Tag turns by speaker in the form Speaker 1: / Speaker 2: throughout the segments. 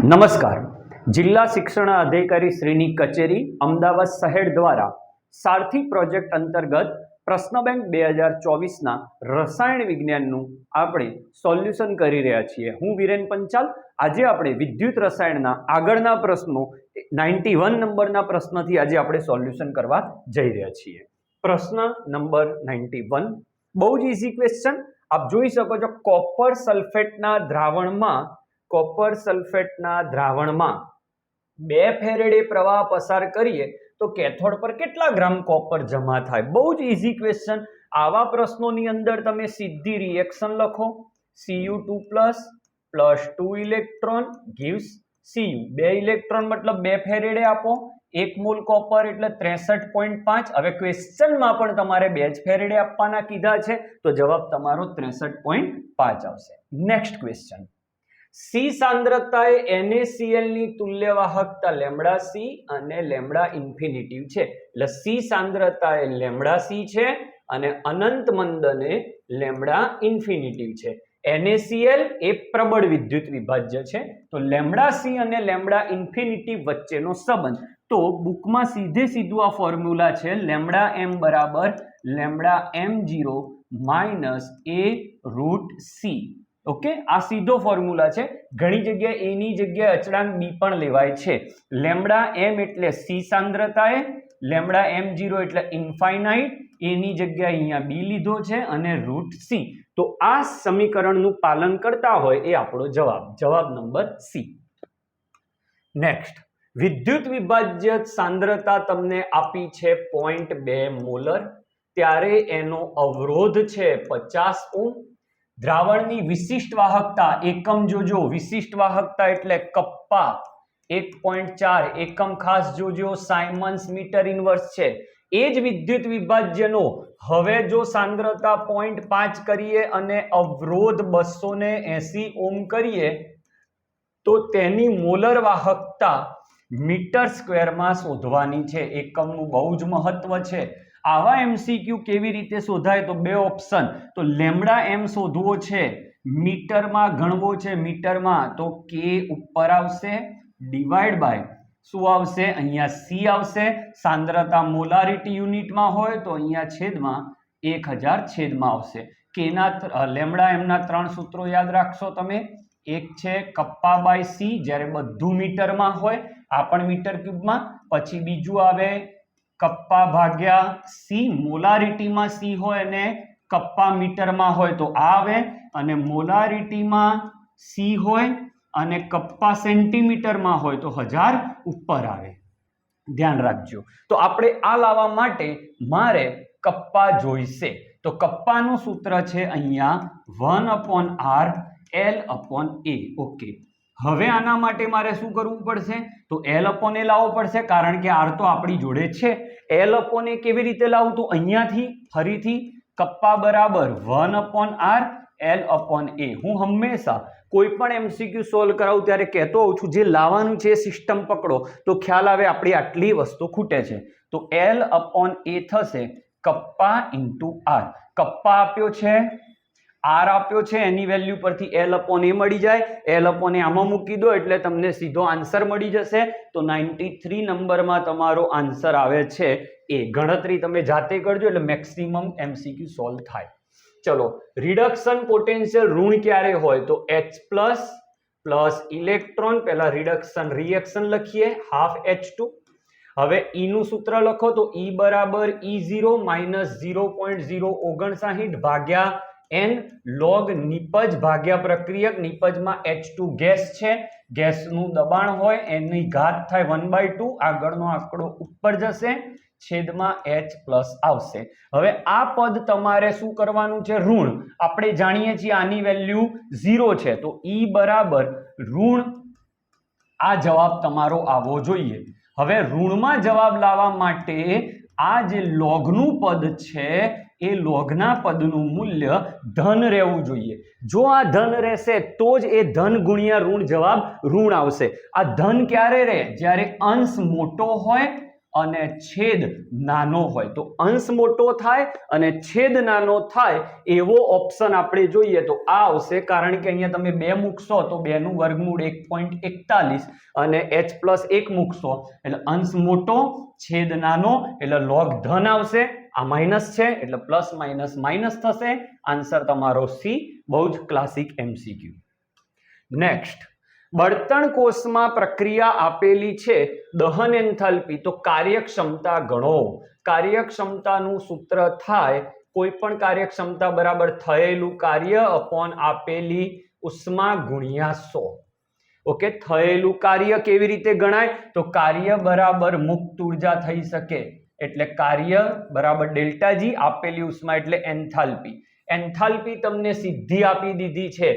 Speaker 1: નમસ્કાર. જિલ્લા શિક્ષણ અધિકારી શ્રીની કચેરી અમદાવાદ શહેર દ્વારા સારથી પ્રોજેક્ટ અંતર્ગત પ્રશ્ન બેંક બે હજાર ચોવીસના રસાયણ વિજ્ઞાનનું આપણે સોલ્યુશન કરી રહ્યા છીએ. હું વિરેન પંચાલ. આજે આપણે વિદ્યુત રસાયણના આગળના પ્રશ્નો નાઇન્ટી વન નંબરના પ્રશ્નથી આજે આપણે સોલ્યુશન કરવા જઈ રહ્યા છીએ. પ્રશ્ન નંબર નાઇન્ટી વન. બહુ જ ઇઝી ક્વેશ્ચન આપ જોઈ શકો છો કોપર સલ્ફેટના દ્રાવણમાં કોપર સલ્ફેટના દ્રાવણમાં બે ફેરેડે પ્રવાહ પસાર કરીએ તો કેથોડ પર કેટલા ગ્રામ કોપર જમા થાય? બહુ જ ઇઝી ક્વેશ્ચન આવા પ્રશ્નોની અંદર તમે સીધી રિએક્શન લખો. CU two plus plus two electron gives CU બે ઇલેક્ટ્રોન મતલબ બે ફેરેડે આપો. એક મોલ કોપર એટલે ત્રેસઠ પોઈન્ટ પાંચ. હવે ક્વેશ્ચનમાં પણ તમારે બે જ ફેરેડે આપવાના કીધા છે. તો જવાબ તમારો ત્રેસઠ પોઈન્ટ પાંચ આવશે. નેક્સ્ટ ક્વેશ્ચન સી સાંદ્રતા NaCl ની તુલ્ય વાહકતા લેમડા સી અને લેમડા ઇન્ફિનિટિવ છે. એટલે સી સાંદ્રતા એ લેમડા સી છે અને અનંત મંદને લેમડા ઇન્ફિનિટિવ છે. NaCl એ પ્રબળ વિદ્યુત વિભાજ્ય છે. તો લેમડા સી અને લેમડા ઇન્ફિનિટિવ વચ્ચેનો સંબંધ. તો બુકમાં સીધે સીધું આ ફોર્મ્યુલા છે. લેમડા એમ બરાબર lambda M zero minus A root C. Okay? આ સીધો ફોર્મ્યુલા છે. ઘણી જગ્યાએ એની જગ્યાએ અચળાંક બી પણ લેવાય છે. લેમડા એમ એટલે સી સાંદ્રતાએ, લેમડા એમ જીરો એટલે ઇન્ફાઇનાઇટ એની જગ્યાએ અહીંયા બી લીધો છે અને રૂટ સી તો આ સમીકરણનું પાલન કરતા હોય એ આપણો જવાબ. જવાબ નંબર સી નેક્સ્ટ વિદ્યુત વિભાજ્ય સાંદ્રતા તમને આપી છે પોઈન્ટ બે મોલર. ત્યારે એનો અવરોધ છે પચાસ ઓમ દ્રાવણની વિશિષ્ટ વાહકતા એકમ જોજો વિશિષ્ટ વાહકતા એટલે કપ્પા એક પોઈન્ટ ચાર, એકમ ખાસ જોજો, સાયમન્સ મીટર ઇન્વર્સ છે. એ જ વિદ્યુત વિભાજ્યનો હવે જો સાંદ્રતા પોઈન્ટ પાંચ કરીએ અને અવરોધ બસો ને એસી ઓમ કરીએ, તો તેની મોલર વાહકતા મીટર સ્ક્વેરમાં શોધવાની છે. એકમનું બહુ જ મહત્વ છે. આવા એમસીક્યુ કેવી રીતે શોધાય? તો બે ઓપ્શન તો લેમડા એમ શોધવો છે, મીટરમાં ગણવો છે, મીટરમાં તો કે ઉપર આવશે ડિવાઈડ બાય શું આવશે? અહીંયા સી આવશે. સાંદ્રતા મોલારિટી યુનિટમાં હોય તો અહીંયા છેદમાં એક હજાર છેદમાં આવશે. કેના લેમડા એમના ત્રણ સૂત્રો યાદ રાખશો તમે. એક છે કપ્પા બાય સી જ્યારે બધું મીટરમાં હોય, આ પણ મીટર ક્યુબમાં. પછી બીજું આવે કપ્પા ભાગ્યા સી મોલારિટીમાં સી હોય અને કપ્પા મીટરમાં હોય તો આ આવે અને મોલારિટીમાં સી હોય અને કપ્પા સેન્ટીમીટરમાં હોય તો હજાર ઉપર આવે. ધ્યાન રાખજો. તો આપણે આ લાવવા માટે મારે કપ્પા જોઈશે. તો કપ્પાનું સૂત્ર છે અહીંયા one upon R L upon A. Okay. હવે આના માટે મારે શું કરવું પડશે? તો એલ અપોન એ લાવવો પડશે કારણ કે આર તો આપણી જોડે છે. એલ અપોન એ કેવી રીતે લાવું તો? અહીંયાથી, ફરીથી, કપ્પા બરાબર one upon R L upon A હું હંમેશા કોઈ પણ એમસીક્યુ સોલ્વ કરાવું ત્યારે કહેતો હોઉં છું, જે લાવવાનું છે સિસ્ટમ પકડો. તો ખ્યાલ આવે આપણી આટલી વસ્તુ ખૂટે છે. તો એલ અપોન એ થશે કપ્પા ઇન્ટુ આર કપ્પા આપ્યો છે આર આપ્યો છે, એની વેલ્યુ પરથી એલ અપોન એ મળી જાય. એલ અપોન એ આમાં મૂકી દો એટલે તમને સીધો આન્સર મળી જશે. તો નાઇન્ટી થ્રી નંબરમાં તમારો આન્સર આવે છે. એ ગણતરી તમે જાતે કરજો એટલે મેક્સિમમ એમસીક્યુ સોલ્વ થાય. ચલો રિડક્શન પોટેન્શિયલ ઋણ ક્યારે હોય? તો એચ પ્લસ પ્લસ ઇલેક્ટ્રોન પહેલા રિડક્શન રિએક્શન લખીએ. હાફ એચ ટુ હવે ઈનું સૂત્ર લખો તો ઈ બરાબર E zero minus zero point zero ઓગણસાહીઠ ભાગ્યા એન લોગ નિપજ ભાગ્યા પ્રક્રિયક નિપજમાં એચ ટુ ગેસ છે. ગેસનું દબાણ હોય, એની ઘાત થાય વન બાય ટુ આગળનો આંકડો ઉપર જશે, છેદમાં એચ પ્લસ આવશે. હવે આ પદ તમારે શું કરવાનું છે? ઋણ. આપણે જાણીએ છીએ આની વેલ્યુ ઝીરો છે. તો ઈ બરાબર ઋણ, આ જવાબ તમારો આવવો જોઈએ. હવે ઋણમાં જવાબ લાવવા માટે આ જે લોગનું પદ છે એ લોગના પદનું મૂલ્ય ધન રહેવું જોઈએ. જો આ ધન રહેશે, તો જ એ ધન ગુણ્યા ઋણ જવાબ ઋણ આવશે. આ ધન ક્યારે રહે? જ્યારે અંશ મોટો હોય અને છેદ નાનો હોય. તો અંશ મોટો થાય અને છેદ નાનો થાય એવો ઓપ્શન આપણે જોઈએ તો આ આવશે. કારણ કે અહીંયા તમે બે મૂકશો તો બેનું વર્ગમૂળ એક પોઈન્ટ એકતાલીસ અને એચ પ્લસ એક મૂકશો. એટલે અંશ મોટો, છેદ નાનો, એટલે લોગ ધન આવશે. આ માઇનસ છે, એટલે પ્લસ માઇનસ માઇનસ થશે. આન્સર તમારો સી બહુ જ ક્લાસિક એમસીક્યુ નેક્સ્ટ બળતણ કોષમાં પ્રક્રિયા આપેલી છે દહન એન્થાલ્પી. તો કાર્યક્ષમતા ગણો. કાર્યક્ષમતાનું સૂત્ર થાય, કોઈ પણ કાર્યક્ષમતા બરાબર થયેલું કાર્ય અપોન આપેલી ઉષ્મા ગુણ્યા સો. ઓકે, થયેલું કાર્ય કેવી રીતે ગણાય? તો કાર્ય બરાબર મુક્ત ઊર્જા થઈ શકે. એટલે કાર્ય બરાબર ડેલ્ટા જી આપેલી ઉષ્મા એટલે એન્થાલ્પી. એન્થાલ્પી તમને સીધી આપી દીધી છે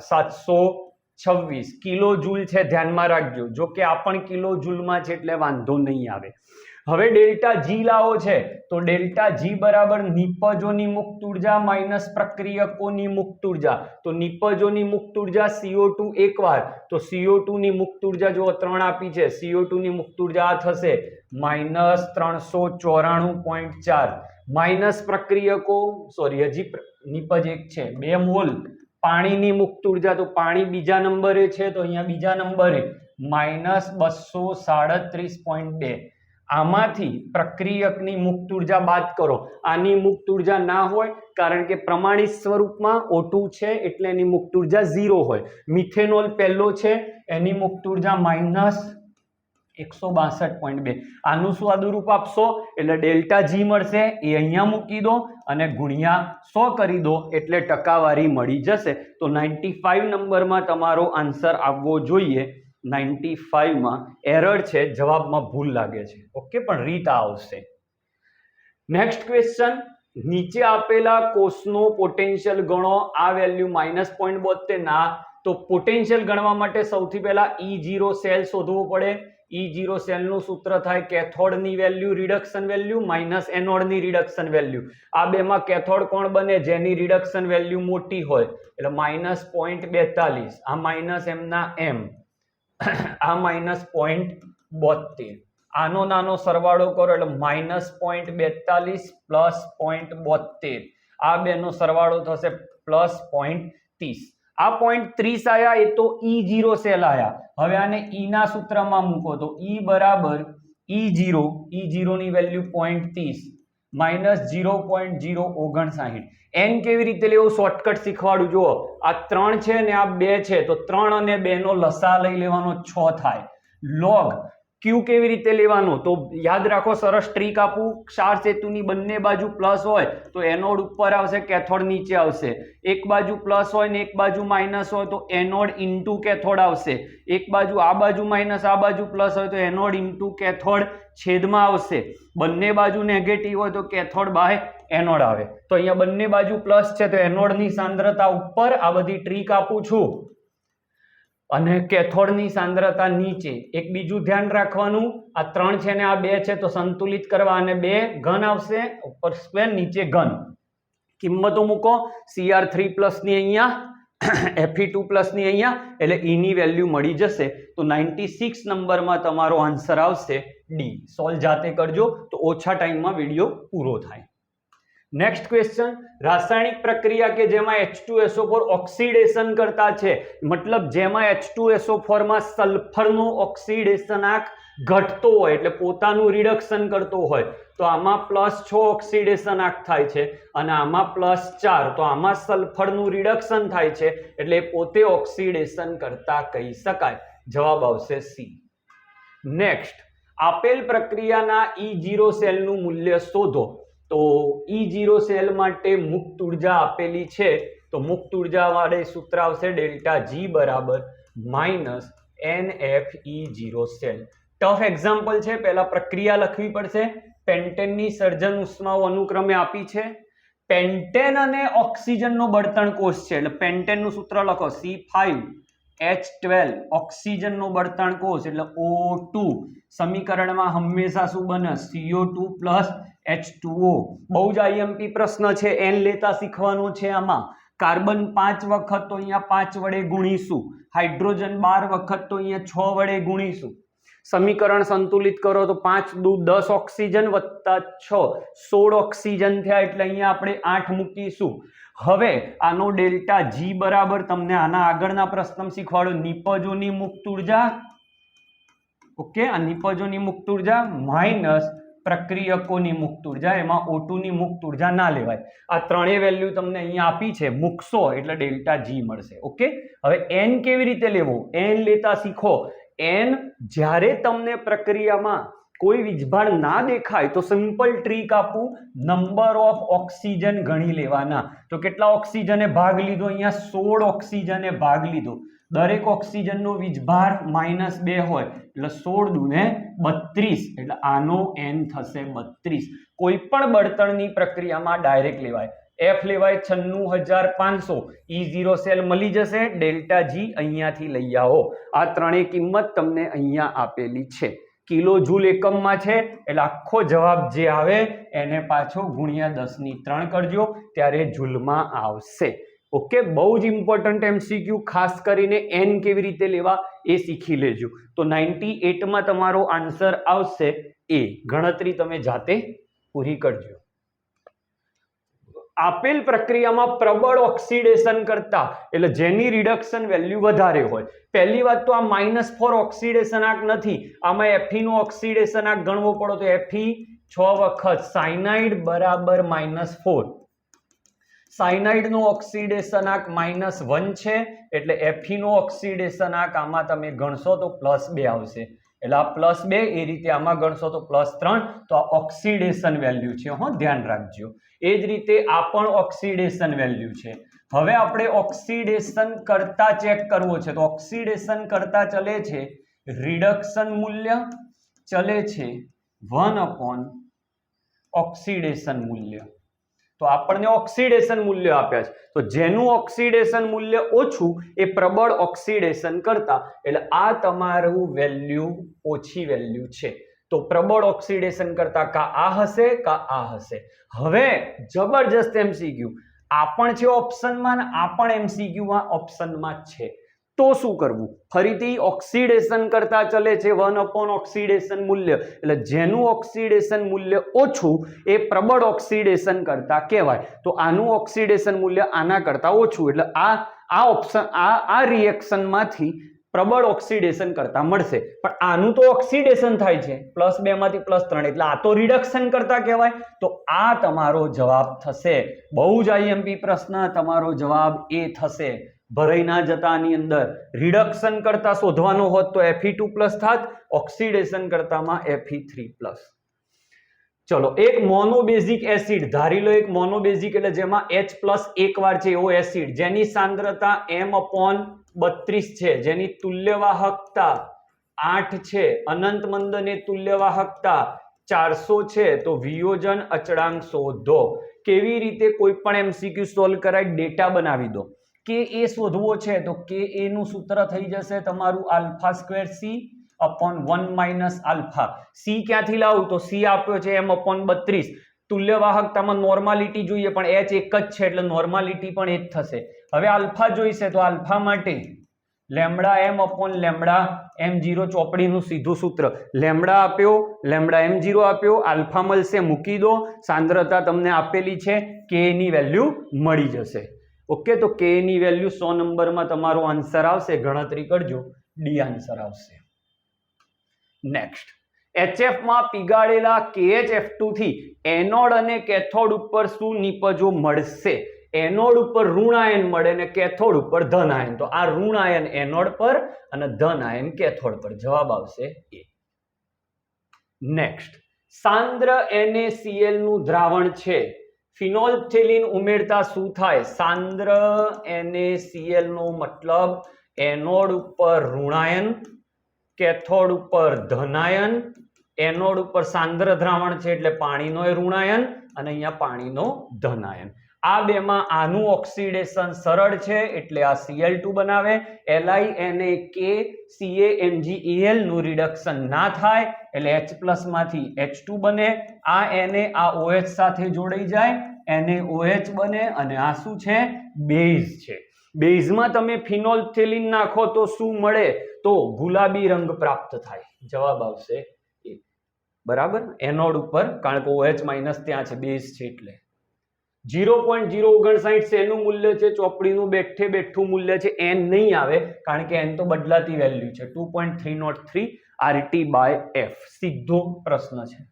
Speaker 1: સાતસો છવ્વીસ. કિલો જૂલ છે, ધ્યાનમાં રાખજો. જો કે આ પણ કિલો જૂલમાં છે એટલે વાંધો નહીં આવે. હવે ડેલ્ટા જી લાવો છે. તો ડેલ્ટા જી બરાબર નિપજોની મુક્ત ઊર્જા માઇનસ પ્રક્રિયકોની મુક્ત ઊર્જા. તો નિપજોની મુક્ત ઊર્જા સીઓ ટુ એકવાર. તો સીઓ ટુ ની મુક્ત ઊર્જા જો ત્રણ આપી છે સીઓ ટુ ની મુક્ત ઊર્જા આ થશે. માઇનસ ત્રણસો ચોરાણું પોઈન્ટ ચાર. માઇનસ પ્રક્રિયકો સોરી હજી નિપજ એક છે. બે મોલ. પાણીની મુક્ત ઊર્જા, તો પાણી બીજા નંબરે છે, તો અહીંયા બીજા નંબરે. માઇનસ બસો સાડત્રીસ પોઈન્ટ બે. આમાંથી પ્રક્રિયકની મુક્ત ઊર્જા બાદ કરો. આની મુક્ત ઊર્જા ના હોય, કારણ કે પ્રમાણિત સ્વરૂપમાં ઓટું છે, એટલે એની મુક્ત ઊર્જા ઝીરો હોય. મિથેનોલ પહેલો છે, એની મુક્ત ઊર્જા માઇનસ એકસો બાસઠ પોઈન્ટ બે. આનું શું આદુરૂપ આપશો? એટલે ડેલ્ટા જી મળશે, એ અહીંયા મૂકી દો અને ગુણ્યા સો કરી દો એટલે ટકાવારી મળી જશે. તો નાઇન્ટી ફાઇવ નંબરમાં તમારો આન્સર આવવો જોઈએ. નાઇન્ટી ફાઇવમાં એરર છે, જવાબમાં ભૂલ લાગે છે. ઓકે, પણ રીત આવશે. Next question. નીચે આપેલા કોષનો પોટેન્શિયલ ગણો. આ વેલ્યુ માઇનસ પોઈન્ટ બોતેર ના. તો પોટેન્શિયલ ગણવા માટે સૌથી પહેલા ઈ જીરો સેલ શોધવો પડે. ઈ જીરો સેલનું સૂત્ર થાય કેથોડની વેલ્યુ રિડક્શન વેલ્યુ માઇનસ એનોડની રિડક્શન વેલ્યુ. આ બેમાં કેથોડ કોણ બને? જેની રિડક્શન વેલ્યુ મોટી હોય. એટલે માઇનસ પોઈન્ટ બેતાલીસ. આ માઇનસ એમના એમ. આ માઇનસ પોઈન્ટ બોતેર આનો નાનો સરવાળો કરો, એટલે માઇનસ પોઈન્ટ બેતાલીસ પ્લસ પોઈન્ટ બોતેર આ બેનો સરવાળો થશે પ્લસ પોઈન્ટ ત્રીસ. આ પોઈન્ટ ત્રીસ આવ્યા એ તો ઈ જીરો સેલ આવ્યા હવે આને ઈના ના સૂત્રમાં મૂકો તો ઈ બરાબર ઈ જીરો ઈ જીરોની વેલ્યુ પોઈન્ટ ત્રીસ માઇનસ જીરો પોઈન્ટ જીરો ઓગણસાઠ. એન કેવી રીતે લેવું? શોર્ટકટ શીખવાડું. જુઓ, આ ત્રણ છે ને આ બે છે, તો ત્રણ અને બેનો લસા લઈ લેવાનો છ થાય. લોગ ક્યુ કેવી રીતે લેવાનો? તો યાદ રાખો, સરસ ટ્રીક આપું. ક્ષાર સેતુની બંને બાજુ પ્લસ હોય, તો એનોડ ઉપર આવશે, કેથોડ નીચે આવશે. એક બાજુ પ્લસ હોય ને એક બાજુ માઇનસ હોય, તો એનોડ ઇન્ટુ કેથોડ આવશે. એક બાજુ આ બાજુ માઇનસ આ બાજુ પ્લસ હોય, તો એનોડ ઇન્ટુ કેથોડ છેદમાં આવશે. બંને બાજુ નેગેટિવ હોય, તો કેથોડ બાય એનોડ આવે. તો અહીંયા બંને બાજુ પ્લસ છે, તો એનોડની સાંદ્રતા ઉપર આ બધી ટ્રીક આપું છું. અને કેથોડની સાંદ્રતા નીચે. એક બીજું ધ્યાન રાખવાનું, આ ત્રણ છે ને આ બે છે તો સંતુલિત કરવા અને બે ઘન આવશે, ઉપર સ્ક્વેર નીચે ઘન. કિંમતો મૂકો સીઆર થ્રી પ્લસની અહીંયા એફી ટુ પ્લસની અહીંયા, એટલે ઈની વેલ્યુ મળી જશે. તો નાઇન્ટી સિક્સ નંબરમાં તમારો આન્સર આવશે ડી. સોલ્વ જાતે કરજો, તો ઓછા ટાઈમમાં વીડિયો પૂરો થાય. નેક્સ્ટ ક્વેશ્ચન રાસાયણિક પ્રક્રિયા કે જેમાં H two SO four oxidation કરતા છે? મતલબ જેમાં એચ ટુ એસો ફોરમાં સલ્ફરનો ઓક્સિડેશનાંક ઘટતો હોય, એટલે પોતાનું રિડક્શન કરતો હોય, તો આમાં પ્લસ છ ઓક્સિડેશન આંક થાય છે અને આમાં પ્લસ ચાર, તો આમાં સલ્ફરનું રિડક્શન થાય છે, એટલે પોતે ઓક્સિડેશન કરતા કહી શકાય. જવાબ આવશે સી નેક્સ્ટ આપેલ પ્રક્રિયાના ઈ જીરો સેલનું મૂલ્ય શોધો. તો ઈ જીરો સેલ માટે મુક્ત ઊર્જા આપેલી છે. તો મુક્ત ઊર્જા વાળે સૂત્ર આવશે ડેલ્ટા જી બરાબર minus N F E zero cell. Tough example છે, પહેલાં પ્રક્રિયા લખવી પડશે. પેન્ટેનની સર્જન ઉષ્માઓ અનુક્રમે આપી છે. પેન્ટેન અને ઓક્સિજનનો બળતણ કોષ છે, એટલે પેન્ટેનનું સૂત્ર લખો સી ફાઈવ એચ ટ્વેલ્વ ઓક્સિજનનો બળતણ કોષ, એટલે ઓ ટુ સમીકરણમાં હંમેશા શું બને? CO two plus H two O બહુ જ આઈએમપી પ્રશ્ન છે એન લેતા શીખવાનો છે આમાં. કાર્બન પાંચ વખત તો અહીંયા પાંચ વડે ગુણીશું. હાઇડ્રોજન બાર વખત તો અહીંયા છ વડે ગુણીશું. સમીકરણ સંતુલિત કરો તો પાંચ દુ દસ ઓક્સિજન વત્તા છ. સોળ ઓક્સિજન થયા એટલે અહીંયા આપણે આઠ મૂકીશું. હવે આનો ડેલ્ટા જી બરાબર તમને આના આગળના પ્રશ્ન શીખવાડો. નિપજોની મુક્ત ઊર્જા. ઓકે, આ નિપજોની મુક્ત ઊર્જા માઇનસ પ્રક્રિયકોની મુક્ત ઊર્જા, એમાં ઓટુની મુક્ત ઊર્જા ના લેવાય. આ ત્રણેય વેલ્યુ તમને અહીંયા આપી છે, મૂકશો એટલે ડેલ્ટા જી મળશે. ઓકે? હવે એન કેવી રીતે લેવો? એન લેતા શીખો. એન જ્યારે તમને પ્રક્રિયામાં કોઈ વીજભાર ના દેખાય, તો સિમ્પલ ટ્રીક આપું. નંબર ઓફ ઓક્સિજન ગણી લેવાના. તો કેટલા ઓક્સિજને ભાગ લીધો? અહીંયા સોળ ઓક્સિજને ભાગ લીધો. દરેક ઓક્સિજનનો વીજભાર માઇનસ બે હોય એટલે સોળ દુને બત્રીસ, એટલે આનો એન થશે બત્રીસ. કોઈ પણ બળતણની પ્રક્રિયામાં ડાયરેક્ટ લેવાય. એફ લેવાય છન્નું હજાર પાંચસો. ઈ ઝીરો સેલ મળી જશે, ડેલ્ટા જી અહીંયાથી લઈ આવો. આ ત્રણેય કિંમત તમને અહીંયા આપેલી છે. કિલો જૂલ એકમમાં છે, એટલે આખો જવાબ જે આવે એને પાછો ગુણ્યા દસની ત્રણ કરજો, ત્યારે જૂલમાં આવશે. ઓકે? બહુ જ ઇમ્પોર્ટન્ટ એમસીક્યુ ખાસ કરીને એન કેવી રીતે લેવા એ શીખી લેજો. તો નાઇન્ટી એટમાં તમારો આન્સર આવશે એ ગણતરી તમે જાતે પૂરી કરજો. આપેલ પ્રક્રિયામાં પ્રબળ ઓક્સિડેશન કરતા, એટલે જેની રિડક્શન વેલ્યુ વધારે હોય. પહેલી વાત તો આ માઇનસ ફોર ઓક્સિડેશન આંક નથી. આમાં એફીનું ઓક્સિડેશન આંક ગણવો પડો તો એફી છ વખત. સાયનાઇડ બરાબર માઇનસ ફોર સાયનાઇડ નો ઓક્સિડેશન આંક માઇનસ વન છે, એટલે એફી નો ઓક્સિડેશન આંક આમાં તમે ગણશો તો પ્લસ બે આવશે. એટલે આ પ્લસ બે એ રીતે આમાં ગણશો તો પ્લસ ત્રણ, તો આ ઓક્સિડેશન વેલ્યુ છે, હો, ધ્યાન રાખજો. એ જ રીતે આ પણ ઓક્સિડેશન વેલ્યુ છે. હવે આપણે ઓક્સિડેશન કરતા ચેક કરવો છે, તો ઓક્સિડેશન કરતા ચલે છે, રિડક્શન મૂલ્ય ચલે છે, વન અપોન ઓક્સિડેશન મૂલ્ય. તો આપણને ઓક્સિડેશન મૂલ્ય આપ્યા છે. તો જેનું ઓક્સિડેશન મૂલ્ય ઓછું, એ પ્રબળ ઓક્સિડેશન કરતા, એટલે આ તમારું વેલ્યુ, ઓછી વેલ્યુ છે. તો પ્રબળ ઓક્સિડેશન કરતા કા આ હશે, કા આ હશે. હવે જબરજસ્ત એમસીક્યુ. આ પણ છે ઓપ્શનમાં આ પણ એમસીક્યુમાં ઓપ્શનમાં છે. તો શું કરવું? ફરીથી ઓક્સિડેશન કરતા ચલે છે વન અપોન ઓક્સિડેશન મૂલ્ય. એટલે જેનું ઓક્સિડેશન મૂલ્ય ઓછું, એ પ્રબળ ઓક્સિડેશન કરતા કહેવાય. તો આનું ઓક્સિડેશન મૂલ્ય આના કરતા ઓછું. એટલે આ આ ઓપ્શન, આ આ રિએક્શનમાંથી પ્રબળ ઓક્સિડેશન કરતા મળશે. પણ આનું તો ઓક્સિડેશન થાય છે. પ્લસ બે માંથી પ્લસ ત્રણ. એટલે આ તો રિડક્શન કરતા કહેવાય. તો આ તમારો જવાબ થશે. બહુ જ આઈએમપી પ્રશ્ન. તમારો જવાબ એ થશે. ભરાઈ ના જતા આની અંદર. રિડક્શન કરતા શોધવાનો હોત તો એફી ટુ પ્લસ થાત ઓક્સિડેશન કરતામાં એફી થ્રી પ્લસ ચલો, એક મોનોબેઝિક એસિડ ધારી લો એક મોનોબેઝિક એટલે જેમાં એચ પ્લસ એક વાર છે એવો એસિડ જેની સાંદ્રતા એમ અપોન બત્રીસ છે, જેની તુલ્યવાહકતા આઠ છે, અનંત મંદને તુલ્યવાહકતા ચારસો છે, તો વિયોજન અચળાંક શોધો. કેવી રીતે કોઈ પણ એમસીક્યુ સોલ્વ કરાય? ડેટા બનાવી દો. કે એ શોધવો છે, તો કે એ નું સૂત્ર થઈ જશે તમારું alpha square C upon one minus alpha. C ક્યાંથી લાવું? તો સી આપ્યો છે એમ અપોન બત્રીસ. તુલ્યવાહકતામાં નોર્માલિટી જોઈએ, પણ એચ એક જ છે, એટલે નોર્માલિટી પણ એ જ થશે. હવે આલ્ફા જોઈશે, તો આલ્ફા માટે lambda M upon lambda M zero ચોપડીનું સીધું સૂત્ર. લેમડા આપ્યો, લેમડા એમ જીરો આપ્યો, આલ્ફા મળશે, મૂકી દો. સાંદ્રતા તમને આપેલી છે, કે એની વેલ્યુ મળી જશે. ઓકે, તો કે ની વેલ્યુ સો નંબરમાં તમારો આન્સર આવશે. ગણતરી કરજો. ડી આન્સર આવશે. નેક્સ્ટ એચએફમાં પીગાડેલા KHF2 થી એનોડ અને કેથોડ ઉપર શું નિપજો મળશે? એનોડ ઉપર ઋણ આયન મળે ને કેથોડ ઉપર ધન આયન તો આ ઋણ આયન એનોડ પર અને ધન આયન કેથોડ પર. જવાબ આવશે એ નેક્સ્ટ સાંદ્ર એનએસીએલનું દ્રાવણ છે. ફિનોલ્ફથેલિન ઉમેરતા શું થાય? સાંદ્ર NaCl નો મતલબ એનોડ ઉપર ઋણાયન, કેથોડ ઉપર ધનાયન, એનોડ ઉપર સાંદ્ર દ્રાવણ છે એટલે પાણીનો ઋણાયન અને અહીંયા પાણીનો ધનાયન. આ બેમાં આનું ઓક્સિડેશન સરળ છે, એટલે આ Cl2 બનાવે. Li કે CaMgEl નું રિડક્શન ના થાય, એટલે H માંથી H2 બને. આ Na આ OH સાથે જોડાઈ જાય. NaOH બને અને આ શું છે? બેઝ છે. બેઝમાં તમે ફિનોલ્ફથેલિન નાખો તો શું મળે? તો ગુલાબી રંગ પ્રાપ્ત થાય. જવાબ આવશે બરાબર? એનોડ ઉપર, કારણ કે OH માઇનસ ત્યાં છે બેઝ છે એટલે. જીરો પોઈન્ટ જીરો ઓગણસાઠ શેનું મૂલ્ય છે, ચોપડીનું બેઠે બેઠું મૂલ્ય છે, એન નહીં આવે, કારણ કે એન તો બદલાતી વેલ્યુ છે, two point three nought three RT by F. સીધો પ્રશ્ન છે.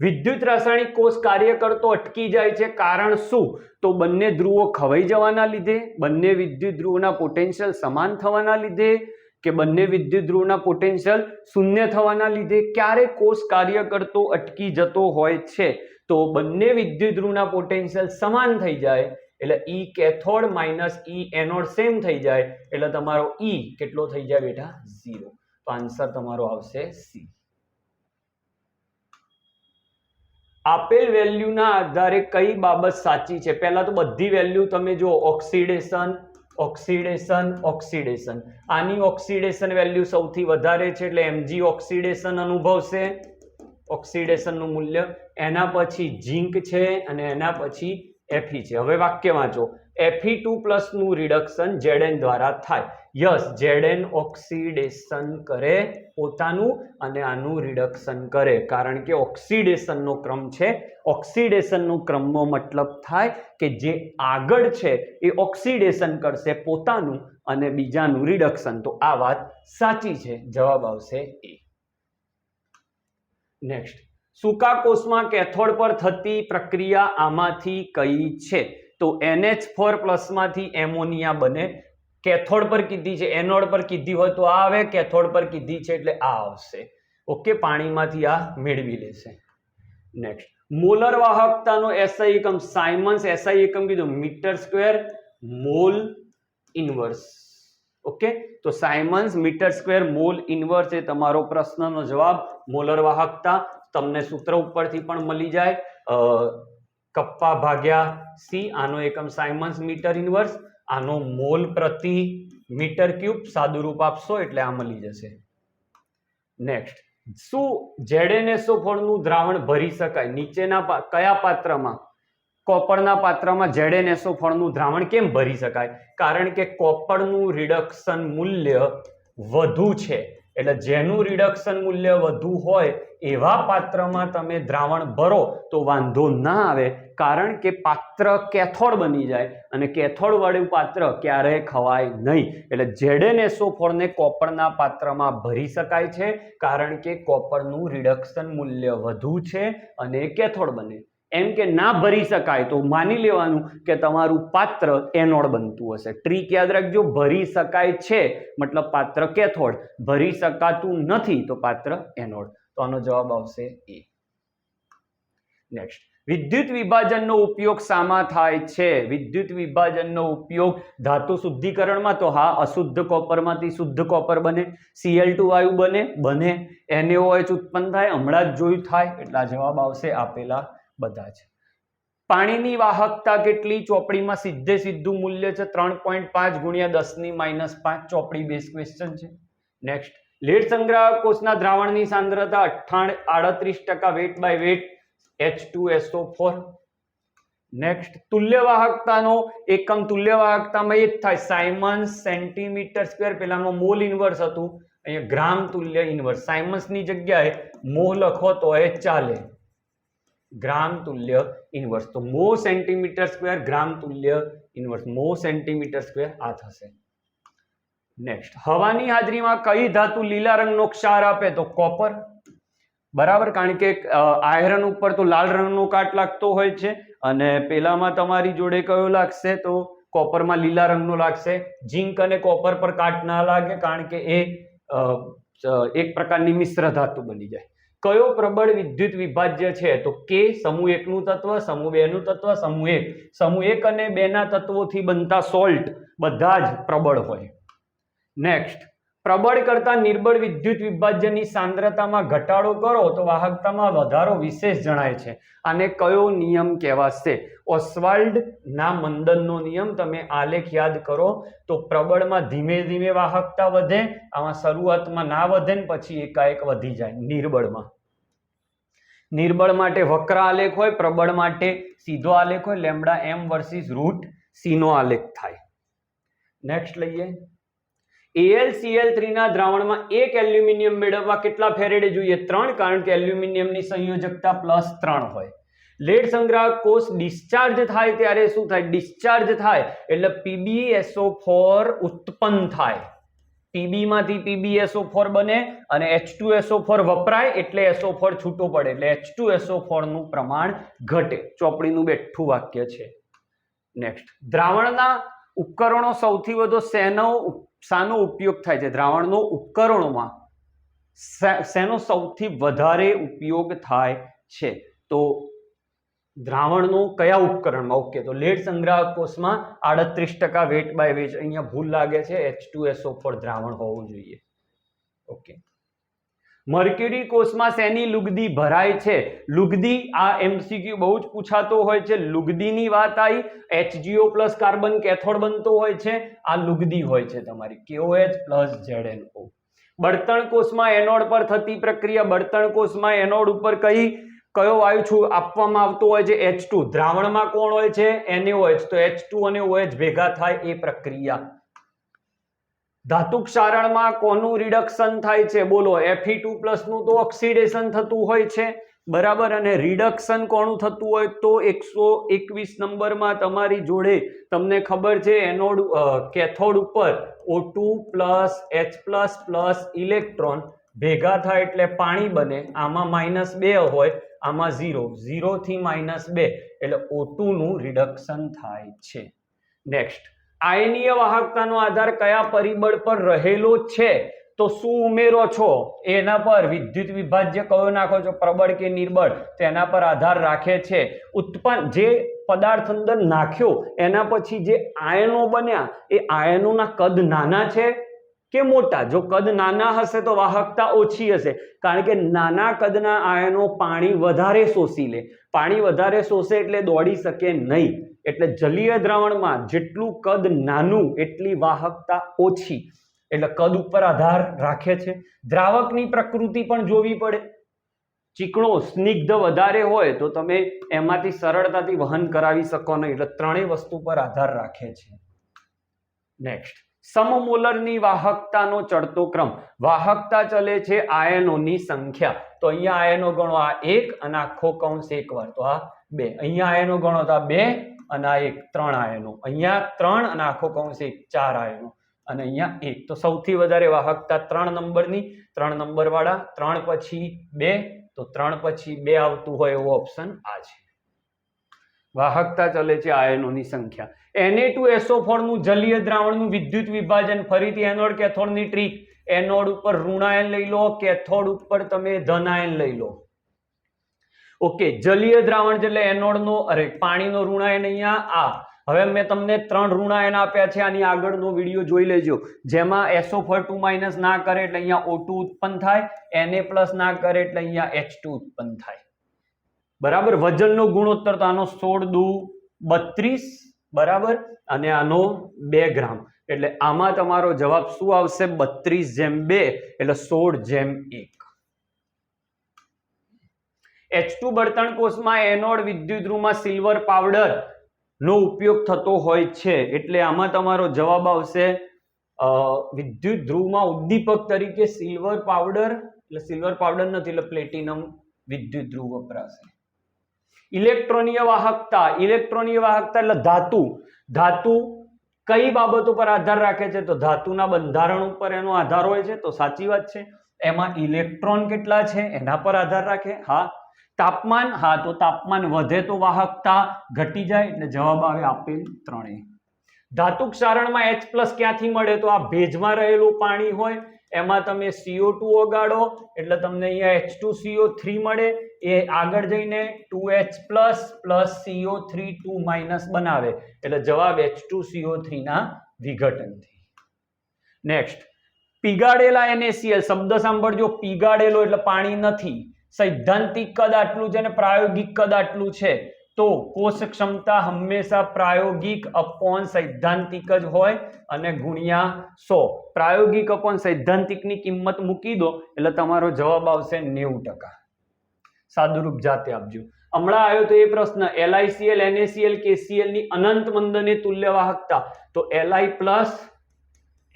Speaker 1: વિદ્યુત રાસાયણિક કોષ કાર્ય કરતો અટકી જાય છે, કારણ શું? તો બંને ધ્રુવો ખવાઈ જવાના લીધે, બંને વિદ્યુત ધ્રુવના પોટેન્શિયલ સમાન થવાના લીધે કે બંને વિદ્યુત ધ્રુવના પોટેન્શિયલ શૂન્ય થવાના લીધે? ક્યારે કોષ કાર્ય કરતો અટકી જતો હોય છે? તો બંને વિદ્યુત ધ્રુવના પોટેન્શિયલ સમાન થઈ જાય, એટલે E cathode minus E anode same થઈ જાય, એટલે તમારો ઈ કેટલો થઈ જાય બેટા? ઝીરો તો આન્સર તમારો આવશે સી આપેલ વેલ્યુના આધારે કઈ બાબત સાચી છે? પહેલા તો બધી વેલ્યુ તમે જો ઓક્સિડેશન ઓક્સિડેશન ઓક્સિડેશન આની ઓક્સિડેશન વેલ્યુ સૌથી વધારે છે, એટલે એમજી ઓક્સિડેશન અનુભવશે. ઓક્સિડેશનનું મૂલ્ય, એના પછી ઝીંક છે અને એના પછી એફી છે. હવે વાક્ય વાંચો. એફી ટુ પ્લસનું રિડક્શન જેડેન દ્વારા થાય. યસ જેડેન ઓક્સિડેશન કરે પોતાનું અને આનું રિડક્શન કરે. કારણ કે ઓક્સિડેશનનો ક્રમ છે. ઓક્સિડેશનનો ક્રમનો મતલબ થાય કે જે આગળ છે એ ઓક્સિડેશન કરશે પોતાનું અને બીજાનું રિડક્શન. તો આ વાત સાચી છે. જવાબ આવશે એ. નેક્સ્ટ સૂકા કોષમાં કેથોડ પર થતી પ્રક્રિયા આમાંથી કઈ છે? તો એનએચ ફોર પ્લસમાંથી એમોનિયા બને. કેથોડ પર કીધી છે, એનોડ પર કીધી હોય તો આ આવે, કેથોડ પર કીધી છે એટલે આ આવશે. ઓકે પાણીમાંથી આ મેળવી લેશે. નેક્સ્ટ મોલર વાહકતાનો એસઆઈ એકમ સાયમન્સ એસઆઈ એકમ કીધું, metre square, mole inverse. Okay? તો siemens metre square mole inverse એ તમારો પ્રશ્નનો જવાબ. મોલર વાહકતા તમને સૂત્ર ઉપરથી પણ મળી જાય. કપ્પા ભાગ્યા સી, આનો એકમ સાયમન્સ મીટર ઇનવર્સ. આનો મોલ પ્રતિ મીટર ક્યુબ સાદુરૂપ આપશો એટલે આ મળી જશે. નેક્સ્ટ શું ઝેડએનએસઓ ફળનું દ્રાવણ ભરી શકાય? નીચેના કયા પાત્રમાં? કોપરના પાત્રમાં ઝેડએનએસઓ ફળનું દ્રાવણ કેમ ભરી શકાય? કારણ કે કોપરનું રિડક્શન મૂલ્ય વધુ છે. એટલે જેનું રિડક્શન મૂલ્ય વધુ હોય, એવા પાત્રમાં તમે દ્રાવણ ભરો તો વાંધો ના આવે. કારણ કે પાત્ર કેથોડ બની જાય અને કેથોડ વાળું પાત્ર ક્યારેય ખવાય નહીં. એટલે ઝેડએનએસઓ ફોરને કોપરના પાત્રમાં ભરી શકાય છે, કારણ કે કોપરનું રિડક્શન મૂલ્ય વધુ છે અને કેથોડ બને. એમ કે ના ભરી શકાય તો માની લેવાનું કે તમારું પાત્ર એનોડ બનતું હશે. ટ્રીક યાદ રાખજો, ભરી શકાય છે, મતલબ પાત્ર કેથોડ. ભરી શકાતું નથી તો પાત્ર એનોડ. તો આનો જવાબ આવશે એ. નેક્સ્ટ વિદ્યુત વિભાજનનો ઉપયોગ શામાં થાય છે. વિદ્યુત વિભાજનનો ઉપયોગ ધાતુ શુદ્ધિકરણમાં તો હા, અશુદ્ધ કોપરમાંથી શુદ્ધ કોપર બને સીએલ ટુ વાયુ બને બને એનએઓએચ ઉત્પન્ન થાય, હમણાં જ જોયું થાય, એટલા જવાબ આવશે આપેલા બધા જ. પાણીની વાહકતા કેટલી? ચોપડીમાં સીધે સીધું મૂલ્ય છે ત્રણ પોઈન્ટ પાંચ ગુણ્યા દસની માઇનસ પાંચ. ચોપડી બેઝ ક્વેશ્ચન છે. નેક્સ્ટ લેડ સંગ્રહ કોષના દ્રાવણની સાંદ્રતા અઠ્ઠાણ, આડત્રીસ ટકા weight by weight H two SO four next તુલ્ય વાહકતાનો એકમ તુલ્ય વાહકતામાં એ જ થાય. સાયમન સેન્ટીમીટર સ્ક્વેર પેલામાં મોલ ઇન્વર્સ હતું. અહીંયા ગ્રામ તુલ્ય ઇન્વર્સ સાયમન્સની જગ્યાએ મોહ લખો તો એ ચાલે. ગ્રામ તુલ્ય ઇન્વર્સ તો મો સેન્ટીમીટર સ્ક્વેર ગ્રામ તુલ્ય ઇન્વર્સ મો સેન્ટીમીટર સ્ક્વેર આ થશે. નેક્સ્ટ હવાની હાજરીમાં કઈ ધાતુ લીલા રંગનો ક્ષાર આપે તો કોપર બરાબર? કારણ કે આયરન ઉપર તો લાલ રંગનો કાટ લાગતો હોય છે અને પેલામાં તમારી જોડે કયો લાગશે? તો કોપરમાં લીલા રંગનો લાગશે. ઝીંક અને કોપર પર કાટ ના લાગે કારણ કે એ એક પ્રકારની મિશ્ર ધાતુ બની જાય. કયો પ્રબળ વિદ્યુત વિભાજ્ય છે? તો કે સમૂહ એકનું તત્વ, સમૂહ બે નું તત્વ, સમૂહ એક. સમૂહ એક અને બે ના તત્વોથી બનતા સોલ્ટ બધા જ પ્રબળ હોય. નેક્સ્ટ પ્રબળ કરતા નિર્બળ વિદ્યુત વિભાજ્યની સાંદ્રતામાં ઘટાડો કરો તો વાહકતામાં વધારો વિશેષ જણાય છે. આને કયો નિયમ કહેવાશે? ઓસ્વાલ્ડના મંદનનો નિયમ તમે આલેખ યાદ કરો તો પ્રબળમાં ધીમે ધીમે વાહકતા વધે, આમાં શરૂઆતમાં ના વધે ને પછી એકાએક વધી જાય નિર્બળમાં. નિર્બળ માટે વક્ર આલેખ હોય, પ્રબળ માટે સીધો આલેખ હોય, લેમડા એમ વર્સિસ રૂટ સીનો આલેખ થાય. નેક્સ્ટ લઈએ. AlCl3 ના દ્રાવણમાં એક એલ્યુમિનિયમ મેળવવા કેટલા ફેરેડે જોઈએ? ત્રણ, કારણ કે એલ્યુમિનિયમની સંયોજકતા પ્લસ ત્રણ હોય. લેડ સંગ્રાહક કોષ ડિસ્ચાર્જ થાય ત્યારે શું થાય? ડિસ્ચાર્જ થાય. એટલે PbSO4 ઉત્પન્ન થાય. PB માંથી PbSO4 બને અને H2SO4 વપરાય એટલે SO4 છૂટો પડે. એટલે H2SO4 નું પ્રમાણ ઘટે. ચોપડીનું બેઠું વાક્ય છે. નેક્સ્ટ દ્રાવણના ઉપકરણો સૌથી વધુ શેનો શાનો ઉપયોગ થાય છે? દ્રાવણનો ઉપકરણોમાં શેનો સૌથી વધારે ઉપયોગ થાય છે? તો દ્રાવણનો કયા ઉપકરણમાં? ઓકે, તો લેડ સંગ્રાહક કોષમાં આડત્રીસ ટકા વેટ બાય વેટ અહીંયા ભૂલ લાગે છે. એચ ટુ એસઓ ફોર દ્રાવણ હોવું જોઈએ. ઓકે. મર્ક્યુરી કોષમાં શેની લુગદી ભરાય છે? લુગદી આ એમસીક્યુ બહુ જ પૂછાતો હોય છે. લુગદીની વાત આવી એચજીઓ પ્લસ કાર્બન કેથોડ બનતો હોય છે. આ લુગદી હોય છે તમારી KOH પ્લસ ZNO બળતણ કોષમાં એનોડ પર થતી પ્રક્રિયા, બળતણ કોષમાં એનોડ ઉપર કઈ, કયો વાયુ છું આપવામાં આવતો હોય છે? H2 દ્રાવણમાં કોણ હોય છે? એને હોય તો એચ ટુ અને ઓએચ ભેગા થાય એ પ્રક્રિયા. ધાતુ ક્ષારણમાં કોનું રિડક્શન થાય છે? બોલો Fe2+ નું તો ઓક્સિડેશન થતું હોય છે. બરાબર, અને રિડક્શન કોનું થતું હોય તો એકસો એકવીસ નંબરમાં તમારી જોડે તમને ખબર છે, એનોડ કેથોડ ઉપર O2 plus H plus plus electron ભેગા થાય એટલે પાણી બને. આમાં માઇનસ બે હોય, આમાં ઝીરો ઝીરોથી માઇનસ બે. એટલે ઓ ટુનું રિડક્શન થાય છે. નેક્સ્ટ આયનીય વાહકતાનો આધાર કયા પરિબળ પર રહેલો છે? તો શું ઉમેરો છો? એના પર વિદ્યુત વિભાજ્ય કયો નાખો છો? પ્રબળ કે નિર્બળ? તેના પર આધાર રાખે છે. ઉત્પન્ન જે પદાર્થ અંદર નાખ્યો, એના પછી જે આયનો બન્યા, એ આયનોના કદ નાના છે? કે મોટા? જો કદ નાના હશે તો વાહકતા ઓછી હશે. કારણ કે નાના કદના આયનો પાણી વધારે શોષી લે. પાણી વધારે શોષે એટલે દોડી શકે નહીં. એટલે જલીય દ્રાવણમાં જેટલું કદ નાનું, એટલી વાહકતા ઓછી. એટલે કદ ઉપર આધાર રાખે છે. દ્રાવકની પ્રકૃતિ પણ જોવી પડે. ચીકણો સ્નિગ્ધ વધારે હોય તો તમે એમાંથી સરળતાથી વહન કરાવી શકો નહીં. એટલે ત્રણેય વસ્તુ પર આધાર રાખે છે. નેક્સ્ટ સમમોલરની વાહકતાનો ચડતો ક્રમ. વાહકતા ચલે છે આયનોની સંખ્યા. તો અહીંયા આયનો ગણો આ એક અને આખો કૌંસ એક વાર તો આ બે. અહીંયા આયનો ગણો તો આ બે અને આ એક. ત્રણ આયનો. અહીંયા ત્રણ અને આખો કૌંસ એક. ચાર આયનો. અને અહીંયા એક. તો સૌથી વધારે વાહકતા ત્રણ નંબરની. ત્રણ નંબર વાળા ત્રણ પછી બે. તો ત્રણ પછી બે આવતું હોય એવો ઓપ્શન આ છે. વાહકતા ચલે છે આયનોની સંખ્યા. Na2SO4 નું જલીય દ્રાવણનું વિદ્યુત વિભાજન ફરીથી એનોડ કેથોડની ટ્રીક. એનોડ ઉપર ઋણાયન લઈ લો, કેથોડ ઉપર તમે ધનાયન લઈ લો. ઓકે જલીય દ્રાવણ એટલે એનોડનો, અરે, પાણીનો ઋણાયન અહીંયા, આ. હવે મેં તમને ત્રણ ઋણાયન આપ્યા છે, આની આગળનો વીડિયો જોઈ લેજો. જેમાં એસો ફોર ટુ માઇનસ ના કરે એટલે અહીંયા O2 ઉત્પન્ન થાય એને પ્લસ ના કરે એટલે અહીંયા H2 ઉત્પન્ન થાય. બરાબર? વજનનો ગુણોત્તર તો આનો સોળ દુ બત્રીસ, બરાબર? અને આનો બે ગ્રામ. એટલે આમાં તમારો જવાબ શું આવશે? બત્રીસ જેમ બે, એટલે સોળ જેમ એક. એચ ટુ બળતણ કોષમાં એનોડ વિદ્યુતરૂમાં સિલ્વર પાવડર નો ઉપયોગ થતો હોય છે. એટલે આમાં તમારો જવાબ આવશે વિદ્યુત ધ્રુવમાં ઉદ્દીપક તરીકે સિલ્વર પાવડર, એટલે સિલ્વર પાવડર નથી, એટલે પ્લેટિનમ વિદ્યુત ધ્રુવ વપરાશે. ઇલેક્ટ્રોનીય વાહકતા ઇલેક્ટ્રોનીય વાહકતા એટલે ધાતુ. ધાતુ કઈ બાબતો પર આધાર રાખે છે? તો ધાતુના બંધારણ ઉપર એનો આધાર હોય છે. તો સાચી વાત છે. એમાં ઇલેક્ટ્રોન કેટલા છે? એના પર આધાર રાખે. હા. તાપમાન? હા, તો તાપમાન વધે તો વાહકતા ઘટી જાય. એટલે જવાબ આવે આપેલ ત્રણેય. ધાતુ ક્ષારણમાં એચ પ્લસ ક્યાંથી મળે? તો આ ભેજમાં રહેલું પાણી હોય, એમાં તમે સીઓ ટુ ઓગાડો એટલે તમને અહીંયા એચ ટુ સીઓ થ્રી મળે. એ આગળ જઈને two H plus plus CO three two minus બનાવે. એટલે જવાબ એચ ટુ સીઓ થ્રીના વિઘટનથી. નેક્સ્ટ પીગાડેલા એનએસીએલ શબ્દ સાંભળજો. પીગાડેલો એટલે પાણી નથી. સૈદ્ધાંતિક કદ આટલું છે અને પ્રાયોગિક કદ આટલું છે. તો કોષ ક્ષમતા હંમેશા પ્રાયોગિક અપોન સૈદ્ધાંતિક જ હોય અને ગુણ્યા સો. પ્રાયોગિક અપોન સૈદ્ધાંતિકની કિંમત મૂકી દો, એટલે તમારો જવાબ આવશે નેવું ટકા. સાદુરૂપ જાતે આપજો. હમણાં આવ્યો તો એ પ્રશ્ન એલઆઈસીએલ એનએસીએલ કેસીએલની અનંત મંદને તુલ્ય વાહકતા તો એલઆઈ પ્લસ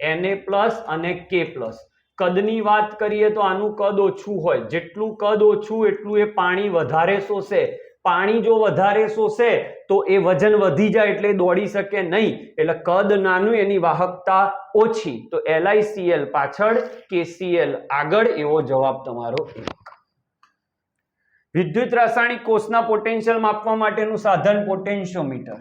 Speaker 1: એનએ પ્લસ અને કે પ્લસ કદની વાત કરીએ તો આનું કદ ઓછું હોય. જેટલું કદ ઓછું એટલું એ પાણી વધારે શોષે. પાણી જો વધારે શોષે તો એ વજન વધી જાય એટલે દોડી શકે નહીં. એટલે કદ નાનું, એની વાહકતા ઓછી. તો એલઆઈસીએલ પાછળ કેસીએલ આગળ, એવો જવાબ તમારો. વિદ્યુત રાસાયણિક કોષના પોટેન્શિયલ માપવા માટેનું સાધન પોટેન્શિયોમીટર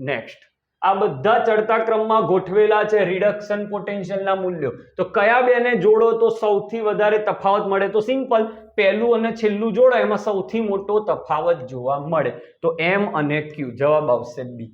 Speaker 1: નેક્સ્ટ આ બધા ચડતા ક્રમમાં ગોઠવેલા છે રિડક્શન પોટેન્શિયલના મૂલ્યો. તો કયા બેને જોડો તો સૌથી વધારે તફાવત મળે? તો સિમ્પલ પહેલું અને છેલ્લું જોડો, એમાં સૌથી મોટો તફાવત જોવા મળે. તો એમ અને ક્યુ? જવાબ આવશે બી.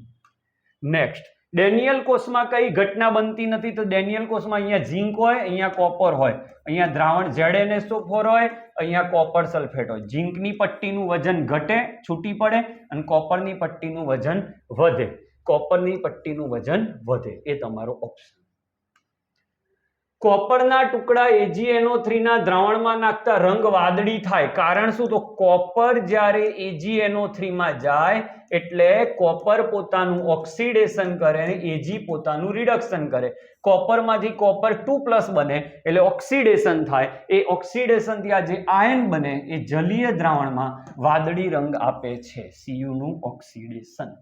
Speaker 1: નેક્સ્ટ ડેનિયલ કોષમાં કઈ ઘટના બનતી નથી? તો ડેનિયલ કોષમાં અહીંયા ઝીંક હોય, અહીંયા કોપર હોય. અહીંયા દ્રાવણ ZnSO4 હોય, અહીંયા કોપર સલ્ફેટ હોય. ઝીંકની પટ્ટીનું વજન ઘટે, છૂટી પડે અને કોપરની પટ્ટીનું વજન વધે. કોપરની પટ્ટીનું વજન વધે એ તમારો ઓપ્શન કોપરના ટુકડા AgNO3 ના દ્રાવણમાં નાખતા રંગ વાદળી થાય. કારણ શું? તો કોપર જ્યારે AgNO3 માં જાય, એટલે કોપર પોતાનું ઓક્સિડેશન કરે અને Ag પોતાનું રિડક્શન કરે. કોપરમાંથી કોપર ટુ પ્લસ બને, એટલે ઓક્સિડેશન થાય. એ ઓક્સિડેશનથી આ જે આયન બને, એ જલીય દ્રાવણમાં વાદળી રંગ આપે છે. Cu નું ઓક્સિડેશન.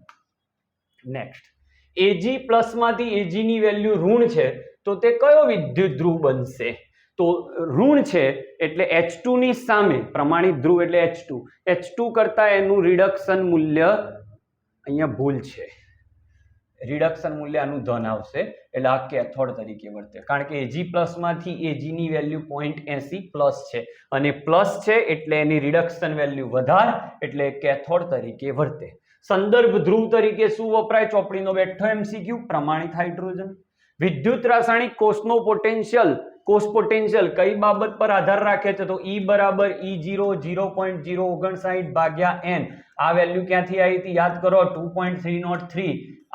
Speaker 1: નેક્સ્ટ એજી પ્લસમાંથી એજીની વેલ્યુ ઋણ છે, તો તે કયો વિદ્યુત ધ્રુવ બનશે? તો ઋણ છે એટલે એચની સામે, પ્રમાણિત ધ્રુવ એટલે એચટુ એચ ટુ કરતાં એનું રિડક્શન મૂલ્ય અહીંયા ભૂલ છે. રિડક્શન મૂલ્ય આનું ધન આવશે, એટલે આ કેથોડ તરીકે વર્તે. કારણ કે એજી પ્લસમાંથી એજીની value point A C plus છે. અને પ્લસ છે એટલે એની રિડક્શન વેલ્યુ વધાર, એટલે કેથોડ તરીકે વર્તે. સંદર્ભ ધ્રુવ તરીકે શું વપરાય? ચોપડીનો બેઠો એમસીક્યુ પ્રમાણિત હાઇડ્રોજન. વિદ્યુત રાસાયણિક કોષનો પોટેન્શિયલ કોષ પોટેન્શિયલ કઈ બાબત પર આધાર રાખે છે? તો E બરાબર E zero zero point zero ઓગણસાઠ ભાગ્યા એન આ વેલ્યુ ક્યાંથી આવી હતી? યાદ કરો two point three nought three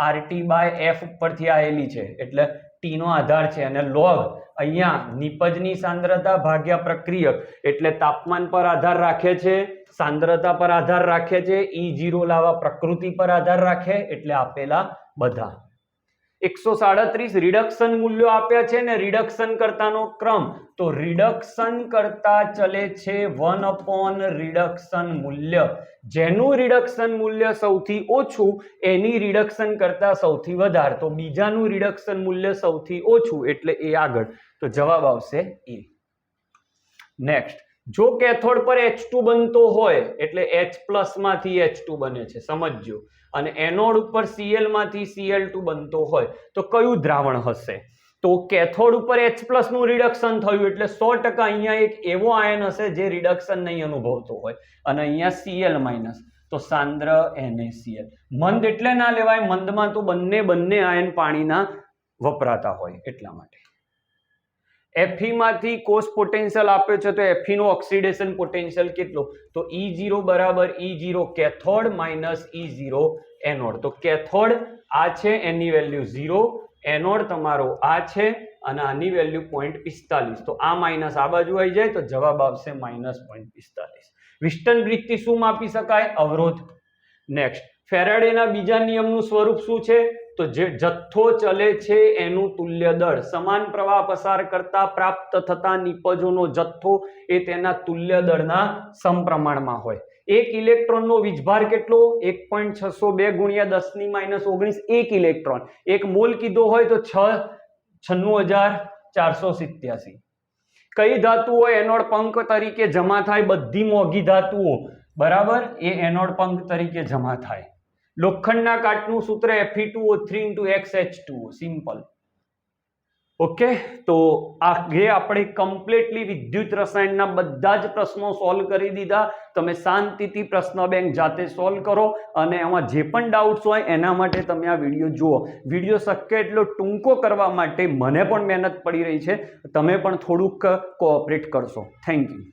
Speaker 1: RT by F ઉપરથી આવેલી છે. એટલે ટીનો આધાર છે અને લોગ અહીંયા નિપજની સાંદ્રતા ભાગ્યા પ્રક્રિયક એટલે તાપમાન પર આધાર રાખે છે, સાંદ્રતા પર આધાર રાખે છે ઈ જીરો લાવવા પ્રકૃતિ પર આધાર રાખે એટલે આપેલા બધા. એકસો સાડત્રીસ રિડક્શન મૂલ્યો આપ્યા છે ને રિડક્શન કરતાનો ક્રમ. તો રિડક્શન કરતા ચલે છે વન અપોન રિડક્શન મૂલ્ય. જેનું રિડક્શન મૂલ્ય સૌથી ઓછું, એની રિડક્શન કરતા સૌથી વધારે. તો બીજાનું રિડક્શન મૂલ્ય સૌથી ઓછું, એટલે એ આગળ. તો જવાબ આવશે એ. નેક્સ્ટ જો કેથોડ પર H2 બનતો હોય, એટલે H માંથી H2 બને છે. સમજજો. અને એનોડ ઉપર સીએલમાંથી માંથી Cl2 બનતો હોય, તો કયું દ્રાવણ હશે? તો કેથોડ ઉપર એચનું રિડક્શન થયું, એટલે સો ટકા અહીંયા એક એવો આયન હશે જે રિડક્શન નહીં અનુભવતો હોય. અને અહીંયા સીએલ માઇનસ તો સાંદ્ર એનએસીએલ મંદ એટલે ના લેવાય, મંદમાં તો બંને બંને આયન પાણીના વપરાતા હોય, એટલા માટે. Fe માંથી કોષ પોટેન્શિયલ આપ્યો છે તો Fe નો ઓક્સિડેશન પોટેન્શિયલ કેટલો? તો ઈ ઝીરો બરાબર E zero cathode minus E zero anode તો કેથોડ આ છે, એની વેલ્યુ ઝીરો એનોડ તમારો આ છે અને આની વેલ્યુ પોઈન્ટ પિસ્તાલીસ. તો આ માઇનસ આ બાજુ આવી જાય તો જવાબ આવશે માઇનસ પોઈન્ટ પિસ્તાલીસ. વિસ્ટન બ્રિજથી શું માપી શકાય? અવરોધ. નેક્સ્ટ ફેરાડેના બીજા નિયમનું સ્વરૂપ શું છે? તો જે જથ્થો ચલે છે એનું તુલ્ય દળ સમાન પ્રવાહ પસાર કરતા પ્રાપ્ત થતા નિપજોનો જથ્થો એ તેના તુલ્ય દળના સમપ્રમાણમાં હોય. એક ઇલેક્ટ્રોનનો વીજભાર કેટલો? એક પોઈન્ટ છસો બે ગુણ્યા દસની માઇનસ ઓગણીસ એક ઇલેક્ટ્રોન. એક મોલ કીધો હોય તો છ, છન્નું હજાર ચારસો સિત્યાસી. કઈ ધાતુઓ એનોડ પંક તરીકે જમા થાય? બધી મોંઘી ધાતુઓ. બરાબર? એ એનોડ પંક તરીકે જમા થાય. લોખંડના કાટનું સૂત્ર Fe2O3 into XH2O simple okay તો આગે આપણે કમ્પ્લીટલી વિદ્યુત રસાયણના બધા જ પ્રશ્નો સોલ્વ કરી દીધા. તમે શાંતિથી પ્રશ્ન બેંક જાતે સોલ્વ કરો અને એમાં જે પણ ડાઉટ્સ હોય એના માટે તમે આ વીડિયો જુઓ. વીડિયો શક્ય એટલો ટૂંકો કરવા માટે મને પણ મહેનત પડી રહી છે. તમે પણ થોડુંક કોઓપરેટ કરશો. Thank you